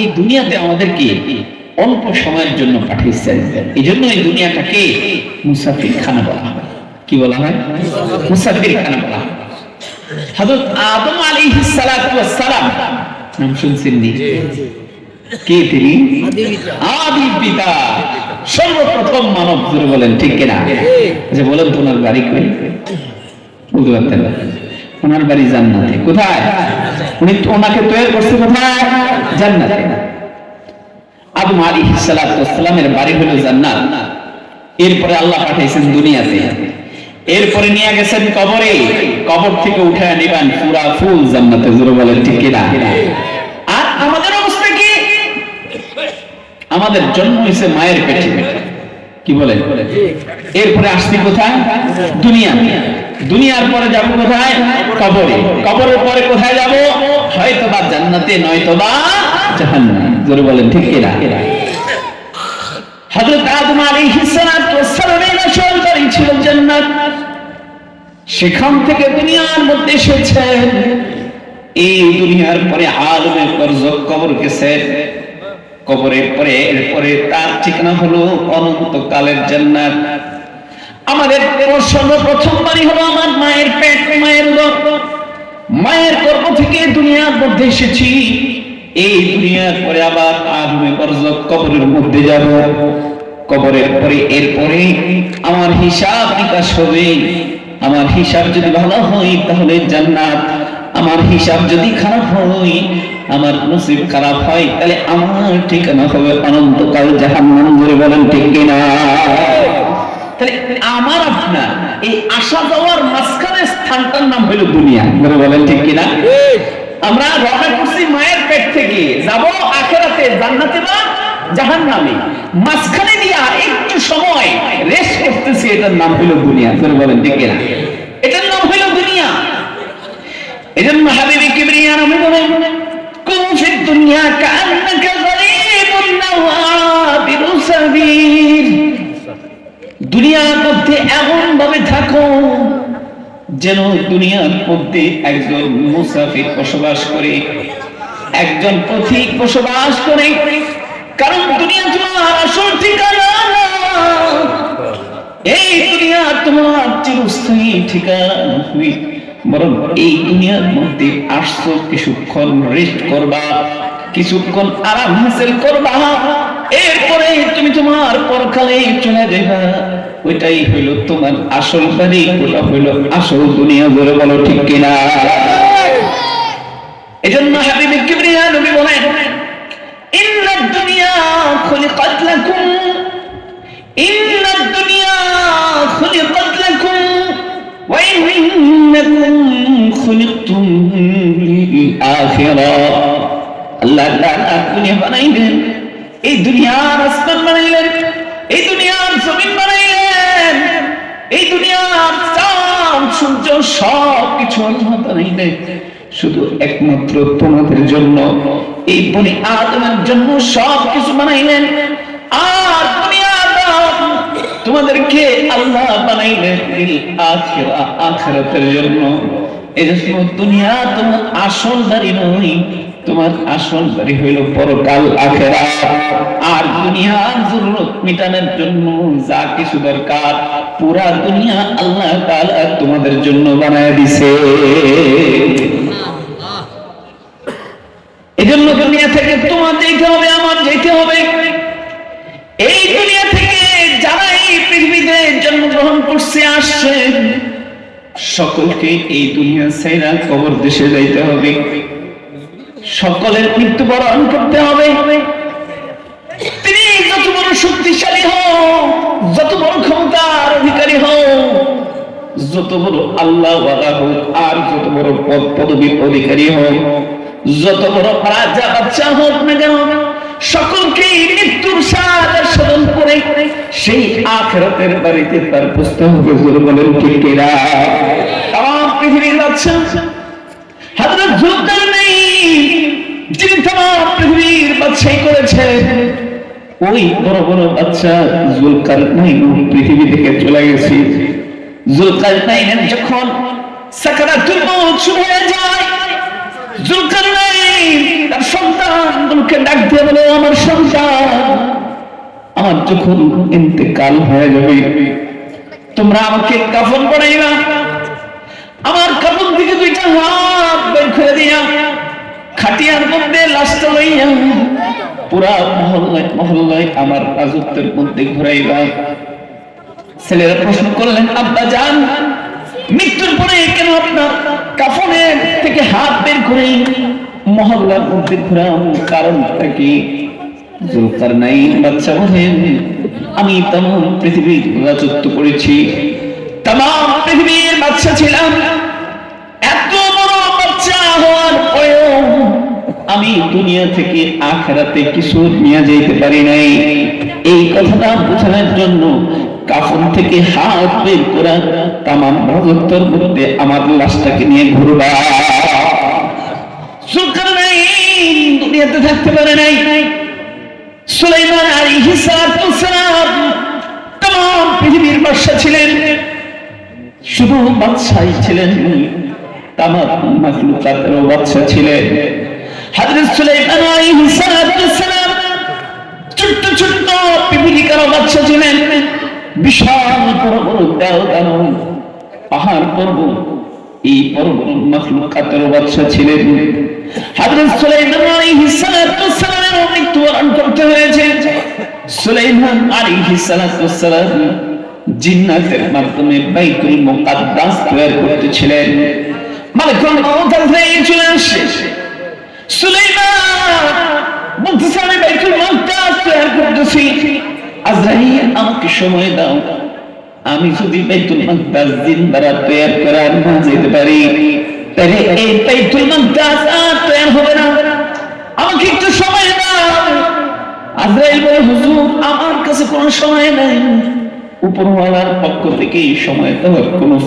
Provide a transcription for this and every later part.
এই দুনিয়াতে আমাদেরকে অল্প সময়ের জন্য পাঠিয়েছেন। এই জন্য এই দুনিয়াটাকে মুসাফির খানা বলা হয়। কি বলা হয়? মুসাফির খানা বলা হয়। হযরত আদম আলাইহিস সালাতু ওয়াস সালাম নাম শুনছেন নি? কে তিনি? আদি পিতা। সর্বপ্রথম মানব জুড়ে বলেন ঠিক কিনা? যে বলেন তোমার বাড়ি কই? বলতে পারতেন ওনার বাড়ি জান্নাতে। কোথায়? উনি ওনাকে তৈরি করছে কোথায়? জান্নাতে। আদম আলাইহিস সালাতু ওয়াস সালামের বাড়ি জান্নাত। এরপরে আল্লাহ পাঠাইছেন দুনিয়াতে। এরপরে নিয়ে গেছেন কবরে। কবর থেকে উঠে নিবেন পুরা ফুল জান্নাতে বলেন ঠিক কিনা? আর আমাদের অবস্থা কি? আমাদের জন্ম হয়েছে মায়ের পেটে। কি বলে এরপরে আসছি কোথায়? দুনিয়া দুনিয়ার পরে যাব কোথায়? কবরে। কবরের পরে কোথায় যাব? হয়তো বা জান্নাতে নয়তো বা জাহান্নামে। জোরে বলেন, ঠিক কিনা? আদম ছিল জান্নাত। সেখান থেকে দুনিয়ার মধ্যে এসেছেন এই দুনিয়ার পরে আলমের বরজক কবর গেছেন কবরের পরে, এরপরে তার ঠিকানা হলো অনন্তকালের জান্নাত। আমাদের সর্বপ্রথম বাড়ি হলো আমার মায়ের পেট, মায়ের গর্ভ মায়ের গর্ভ থেকে দুনিয়ার মধ্যে এসেছি। এই দুনিয়ার পরে আবার আদমে বরজক কবরের মধ্যে যাব। কবরের পরে এরপরে আমার হিসাব নিকাশ হবে। আমার হিসাব যদি ভালো হয় তাহলে জান্নাত। আমার হিসাব যদি খারাপ হয়, আমার নসিব খারাপ হয়, তাহলে আমার ঠিকানা হবে অনন্তকাল জাহান্নাম। ধরে বলেন ঠিক কিনা? তাহলে আমার আপনার এই আসা যাওয়ার মাঝখানে স্থানটার নাম হলো দুনিয়া। ধরে বলেন ঠিক কিনা? আমরা রওনা করছি মায়ের পেট থেকে। যাব আখেরাতে জান্নাতে বা জাহান্নামে। মাঝখানে দিয়া একটু সময় রেস্ট করতেছি এটার নাম হলো দুনিয়া। ধরে বলেন ঠিক কিনা? এটার নাম হলো দুনিয়া। এজন্য হাবিবি কিবরিয়া নবী বলেন কুন ফিদ দুনিয়া কান্নাকা গরীবুন নাওয়াবিরু সাবির দুনিয়ার মধ্যে এমন ভাবে থাকো যেন দুনিয়ার মধ্যে একজন মুসাফির বসবাস করে, একজন পথিক বসবাস করে কারণ দুনিয়া তোমার আসল ঠিকানা। এই দুনিয়া তোমার চিরস্থায়ী ঠিকানা নয়। বরং এই দুনিয়ার মধ্যে আসছো, কিছুক্ষণ রেস্ট করবা, কিছুক্ষণ আরাম হাসিল করবা এরপরে তুমি তোমার পরকালে চলে যাবা ওইটাই হইল তোমার আসল বাড়ি ওটা হইল আসল দুনিয়া ধরে বলো ঠিক কিনা? এজন্য হাবিবি কিবরিয়া নবী বলেন ইন্নাদ দুনিয়া খুলিকাত লাকুম ইন্নাদ দুনিয়া খুলিকাত লাকুম খুলিকতুম লিল আখিরা আল্লাহ তাআলা দুনিয়া বানাইলেন, এই দুনিয়ার আসমান বানাইলেন, এই দুনিয়ার জমিন বানাইলেন এই দুনিয়ার চাঁদ, সূর্য সব কিছু আল্লাহ বানাইলেন শুধু একমাত্র তোমাদের জন্য। এই বনি আদমের জন্য সব কিছু বানাইলেন। আর তোমাদেরকে আল্লাহ বানাইলেন আখিরাতের জন্য। এজন্য দুনিয়া তোমার আসল বাড়ি নয়, তোমার আসল বাড়ি হইল পরকাল আখেরা। আর দুনিয়ার জরুরত মিটানোর জন্য যা কিছু দরকার পুরা দুনিয়া আল্লাহ তাআলা তোমাদের জন্য বানায় দিছে। এজন্য দুনিয়া থেকে তোমার যেতে হবে আমার যেতে হবে। এই দুনিয়া থেকে যারা এই পৃথিবীতে জন্মগ্রহণ করছে আসছে সকলকে এই দুনিয়া ছেড়া কবর দেশে যাইতে হবে। সকলের মৃত্যুবরণ করতে হবে। তিনি যত বড় শক্তিশালী হোক যত বড় ক্ষমতার অধিকারী হোক, যত বড় আল্লাহ হোক, আর যত বড় পদ পদবীর অধিকারী হোক, যত বড় রাজা বাচ্চা হোক না কেন, সকলকে মৃত্যুর সাজা সাধন করে সেই আখরাতের বাড়িতে তার পুস্তক হুজুর বলেন কিনা তাম পৃথিবীর বাচ্চা জুলকারনাইন যিনি তাম পৃথিবীর বাদশাহী করেছেন ওই বড় বড় বাচ্চা জুলকারনাইন পৃথিবী থেকে চলে গেছে। জুলকারনাইনের যখন সাকারাতুল মউত হয়ে যায় জুলকারনাইন তার সন্তানগুলো আমাকে ডাক দিয়ে বলো, আমার সন্তান, আমার যখন ইন্তেকাল হয়ে যাবে, তোমরা আমাকে কাফন বানাইবা। আমার কাপড় থেকে দুইটা হাত বের করে দিয়া খাটিয়ার মধ্যে লাশটা লইয়া পুরা মহল্লায় মহল্লায় আমার রাজত্বের মধ্যে ঘুরাইবা ছেলেরা প্রশ্ন করলেন, আব্বা যান মৃত্যুর পরে কেন আপনার কাফনের থেকে হাত বের করে মহল্লার মধ্যে ঘুরাম? কারণটা কি? জুলকার নাই, বাচ্চা বলেন, আমি তেমন পৃথিবীর রাজত্ব করেছি। তাম পৃথিবীর বাচ্চা ছিলাম এত বড় বাচ্চা হওয়ার পরেও আমি দুনিয়া থেকে আখেরাতে কিছু নিয়ে যেতে পারি নাই। এই কথাটা বোঝানোর জন্য কাফন থেকে হাত বের করা তামাম রাজত্বর মধ্যে আমার লাশটাকে নিয়ে ঘুরবা। নাই, দুনিয়াতে থাকতে পারে নাই। সুলাইমান তাম পৃথিবীর বাদশা ছিলেন। শুধু বাদশাই ছিলেন, তামাম মাখলুকাতেরও বাদশা ছিলেন। হযরত সুলাইমান আলাইহিস সালাম ছোট্ট ছোট্ট পিপিলিকারও বাদশা ছিলেন। বিশাল বড় বড় দেও পাহাড় পর্বত এই পর্বত মাখলুকাতেরও বাদশা ছিলেন। হযরত সুলাইমান আলাইহিস সালামের মৃত্যুবরণ করতে হয়েছে। সুলাইমান আলাইহিস সালাম জিন্নাতের মাধ্যমে বাইতুল মুকাদ্দাস তৈরি করতেছিলেন মালিকুল মউত চলে আসে। আমাকে সময় দাও। আমি যদি দিন দ্বারা করার না যেতে পারি, তাহলে এই হবে না। আমাকে একটু সময় দাও। আমার কাছে কোনো সময় নাই। উপরওয়ালার পক্ষ থেকে এই সময় দেওয়ার কোনো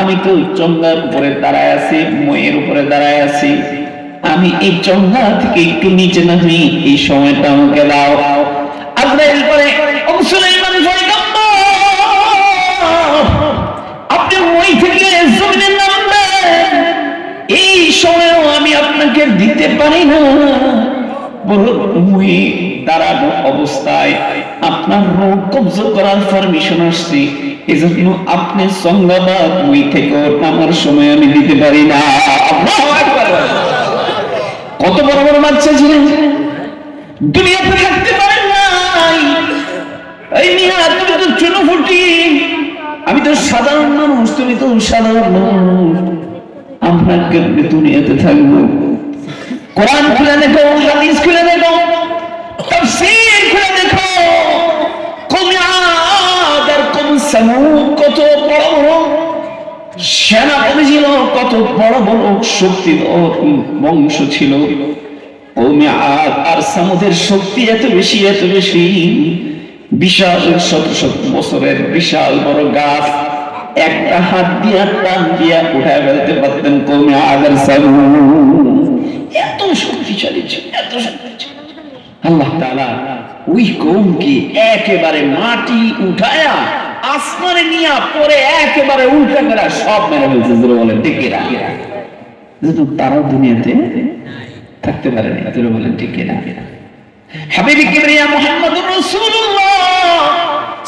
আমি তো চঙ্গার উপরে দাঁড়ায় আছি, ময়ের উপরে দাঁড়ায় আছি। আমি এই চঙ্গা থেকে একটু নিচে নামি, এই সময়টা আমাকে দাও। আজরাইল পয়গম্বর, আপনি মই থেকে জমিনে নামবেন। এই সময়ও আমি আপনাকে দিতে পারি না। মই দাঁড়ানো অবস্থায় আপনার রোগ কবজ করার পারমিশন আসছে। এজন্য আপনি সংজ্ঞাবাদ মই থেকে আমার সময় আমি দিতে পারি না। কত বড় বড় বাচ্চা ছিলেন? দুনিয়াতে থাকতে পারেন নাই। এই তুমি তো চুনো ফুটি। আমি তো সাধারণ মানুষ, তুমি তো সাধারণ মানুষ। দুনিয়াতে থাকব? কোরআন খুলে দেখো, হাদিস খুলে দেখো। তাফসীর খুলে দেখো কম আদ আর কম কত বড় বড় সেনাপতি ছিল কত বড় বড় শক্তি বংশ ছিল। আদ আর সামুদের শক্তি এত বেশি এত বেশি। বিশাল শত শত বছরের বিশাল বড় গাছ। একটা হাত দিয়া, টান দিয়া উঠায় ফেলতে পারতেন কৌমে সামুদ। এত শক্তিশালী ছিল, এত শক্তিশালী আল্লাহ তাআলা ওই কৌমকে একেবারে মাটি উঠায়া আসমানে নিয়া পরে একেবারে উল্টা করে সব মেরে ফেলছে, জোরে বলেন টিকে রাখে যেহেতু তারাও দুনিয়াতে থাকতে পারে না জোরে বলেন টিকে রাখে হাবিবি কিবরিয়া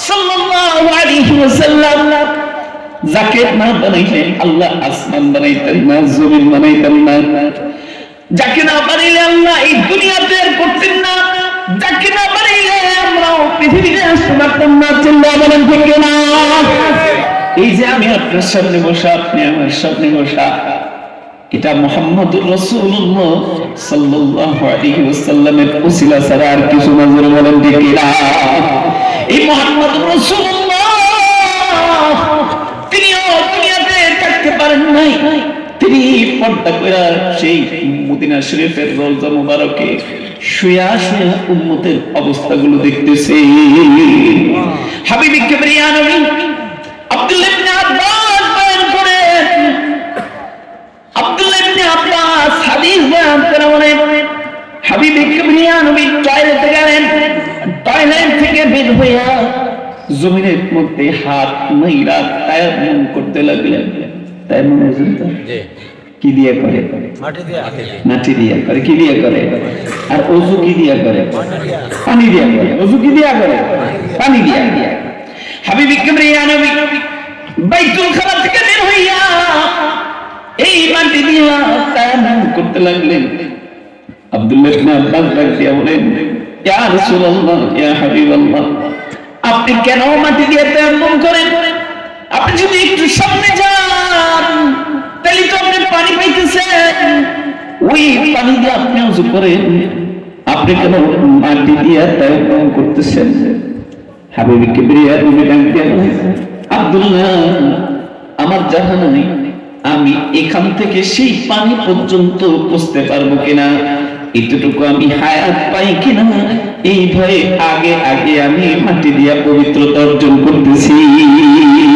সাল্লাল্লাহু আলাইহি ওয়াসাল্লাম যাকে না বানাইলে আল্লাহ আসমান বানাইতেন না, জমিন বানাইতেন না। যাকে না বানাইলে আল্লাহ এই দুনিয়াতে করতেন না। এই যে আমি আপনার সামনে বসা, আপনি আমার সামনে বসা, এটা মোহাম্মদুর রাসূলুল্লাহ সাল্লাল্লাহু আলাইহি আর কিছু না বলেন ঠিক তিনি পর্দা করে সেই মদিনা শরীফের রওজা মুবারকে শুয়া শুয়া উম্মতের অবস্থাগুলো দেখতেছে। হাবিবি কিবরিয়া নবী আব্দুল্লাহ ইবনে আব্বাস বয়ান করেন আব্দুল্লাহ ইবনে আব্বাস হাদিস বয়ান করে বলেন হাবিবি কিবরিয়া নবী গেলেন, টয়লেট থেকে বের হইয়া জমিনের মধ্যে হাত মাইরা তায়াম্মুম করতে লাগলেন। তায়াম্মুম বুঝেন তো কি দিয়ে করে মাটি দিয়ে মাটি দিয়ে করে কি দিয়ে করে আর অজু কি দিয়ে করে পানি দিয়ে করে অজু কি দিয়ে করে পানি দিয়ে হাবিবি কিবরিয়া নবী বাইতুল খালা থেকে বের হইয়া এই মাটি দিয়া তায়াম্মুম করতে লাগলেন আব্দুল্লাহ ইবনে আব্বাস ডাক দিয়া বলেন ইয়া রাসূলুল্লাহ ইয়া হাবিবাল্লাহ আপনি কেন মাটি দিয়ে তায়াম্মুম করেন আপনি যদি একটু সামনে যান, তাহলে তো আপনি পানি পাইতেছেন। ওই পানি দিয়ে আপনি উজু করেন। আপনি কেন মাটি দিয়ে তায়াম্মুম করতেছেন? আব্দুল্লাহ, আমার জানা নাই। আমি এখান থেকে সেই পানি পর্যন্ত পৌঁছতে পারব কিনা? এতটুকু আমি হায়াত পাই কিনা? এই ভয়ে আগে আগে আমি মাটি দিয়া পবিত্রতা অর্জন করতেছি।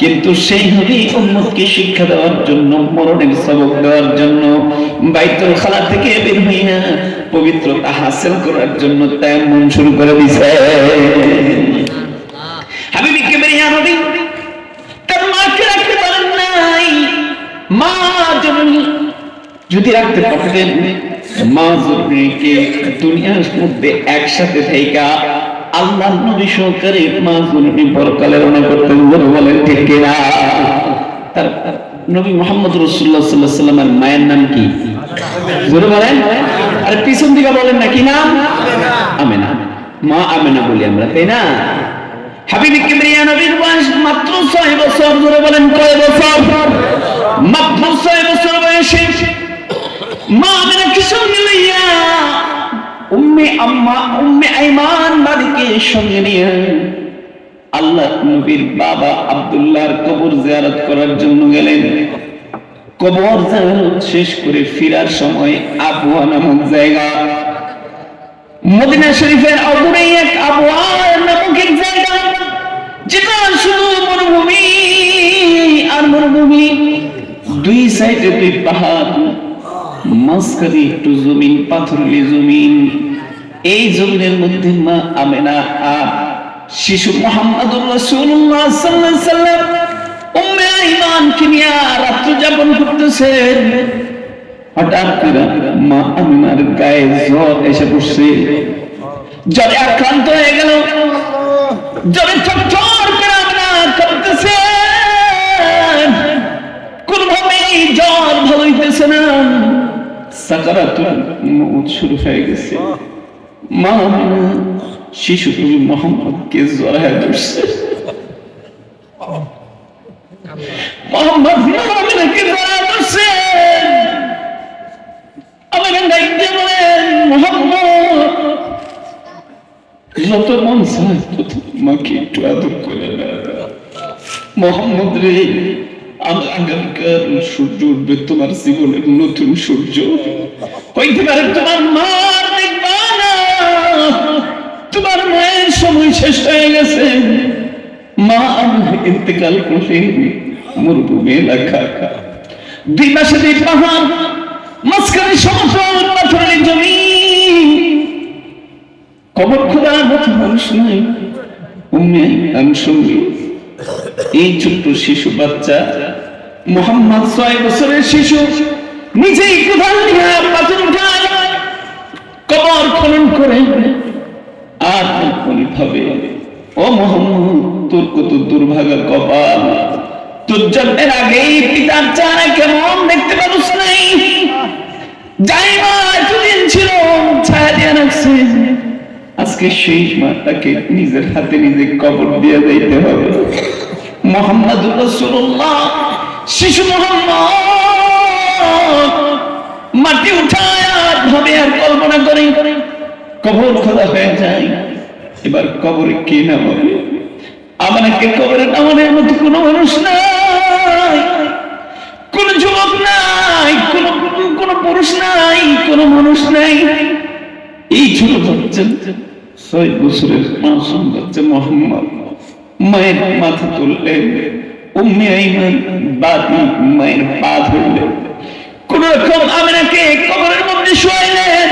কিন্তু সেই নবী উম্মতকে শিক্ষা দেওয়ার জন্য, মরণের সবক দেওয়ার জন্য, বাইতুল খালা থেকে বের হইয়া পবিত্রতা হাসিল করার জন্য তায়াম্মুম শুরু করে দিছে। হাবিবি কিবরিয়া নবী তার মাকে রাখতে পারেন নাই। মা জননী, যদি রাখতে পারতেন, মা জননীকে দুনিয়ার মধ্যে একসাথে থাইকা আল্লাহ নবী সহকারে মা জননী পরকালের অনেক করতেন বলে বলেন, ঠিক কিনা? তার নবী মোহাম্মদ রসুল্লাহ সাল্লাহ সাল্লামের মায়ের নাম কি? জোরে বলেন, আর পিছন দিকে বলেন না, কি নাম? আমেনা। মা আমেনা বলি আমরা, তাই না? হাবিবি কিবরিয়া নবীর বয়স মাত্র ছয় বছর ধরে বলেন, কয় বছর? মাত্র ছয় বছর বয়সে মা আমেনা কি সঙ্গে লইয়া উম্মে আম্মা, উম্মে আইমান বাড়িকে সঙ্গে নিয়ে আল্লাহ নবীর বাবা আব্দুল্লাহর কবর জিয়ারত করার জন্য গেলেন। কবর জিয়ারত শেষ করে ফিরার সময় আবুয়া নামক জায়গা। মদিনা শরীফের অদূরে এক আবহাওয়ার নামক এক জায়গা যেটা শুধু মরুভূমি আর মরুভূমি, দুই সাইডে দুই পাহাড়। মাঝখানে একটু জমিন, পাথরলি জমিন। এই জমিনের মধ্যে মা আমেনা শিশু আলাইহি সাল্লাম উম্মে রাত্র যাপন করতেছেন হঠাৎ করে মা আমিনার গায়ে জ্বর এসে জ্বরে আক্রান্ত হয়ে গেল। জ্বরে থরথর করে আমরা করতেছে কোনভাবে জ্বর ভালো হইতেছে না। সাকারাতুল মউত শুরু হয়ে গেছে। মা শিশু নবী মোহাম্মদকে জড়ায় ধরছে। মোহাম্মদ মোহাম্মদকে জড়ায় ধরছে। আমাকে ডাকতে বলেন মোহাম্মদ যত মন চায় তত মাকে একটু আদর করে। মোহাম্মদ রে আমার আগামীকাল সূর্য উঠবে তোমার জীবনের নতুন সূর্য। হইতে পারে তোমার না। তোমার মায়ের সময় শেষ হয়ে গেছে। মা ইন্তেকাল করে মরুভূমি এলাকা। দুই মাসে দুই পাহাড়, মাঝখানে সমতল পাথরের জমি। কবর খোদার মানুষ নাই, উম্মে আমি সঙ্গী এই ছোট্ট শিশু বাচ্চা মোহাম্মদ ছয় বছরের শিশু নিজেই কোথাও পাথর উঠায়, কবর খনন করে আর মনে ভাবে, ও মোহাম্মদ, তোর কত দুর্ভাগা কপাল। তোর জন্মের আগেই পিতার চারা কেমন দেখতে পারুস নাই যাই মা ছিল ছায়া দিয়ে রাখছে। আজকে সেই মাটাকে নিজের হাতে নিজে কবর দিয়ে যাইতে হবে। মোহাম্মদ রসুল্লাহ শিশু মোহাম্মদ, মাটি উঠায় আর ভাবে আর কল্পনা করে, কবর খোদা হয়ে যায়। এবার কবরে কে নামাবে আমাকে কবরে নামানোর মতো কোনো মানুষ নাই, কোন যুবক নাই, কোন কোন পুরুষ নাই, কোন মানুষ নাই। এই ছোট বাচ্চা ছয় বছরের মাসুম বাচ্চা মোহাম্মদ মায়ের মাথা তুললেন উম্মে আইমান বাদি মায়ের পা ধরলেন কোন রকম আমিনাকে কবরের মধ্যে শোয়াইলেন,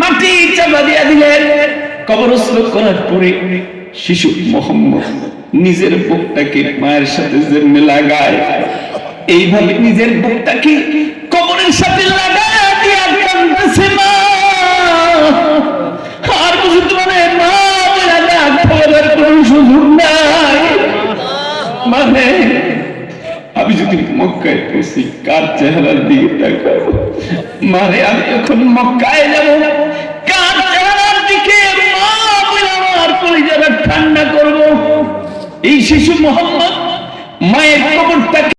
মাটি চাপা দিয়া দিলেন। কবরস্থ করার পরে শিশু মোহাম্মদ নিজের বুকটাকে মায়ের সাথে যেমনি লাগায়। এইভাবে নিজের বুকটাকে কবরের সাথে লাগায়। যদি মক্কায় পৌঁছি কার চেহারার দিকে তাকাবো? মানে আমি এখন মক্কায় যাব। কার দিকে মা আমার কলিজাটা ঠান্ডা করব? এই শিশু মোহাম্মদ মায়ের কবরটাকে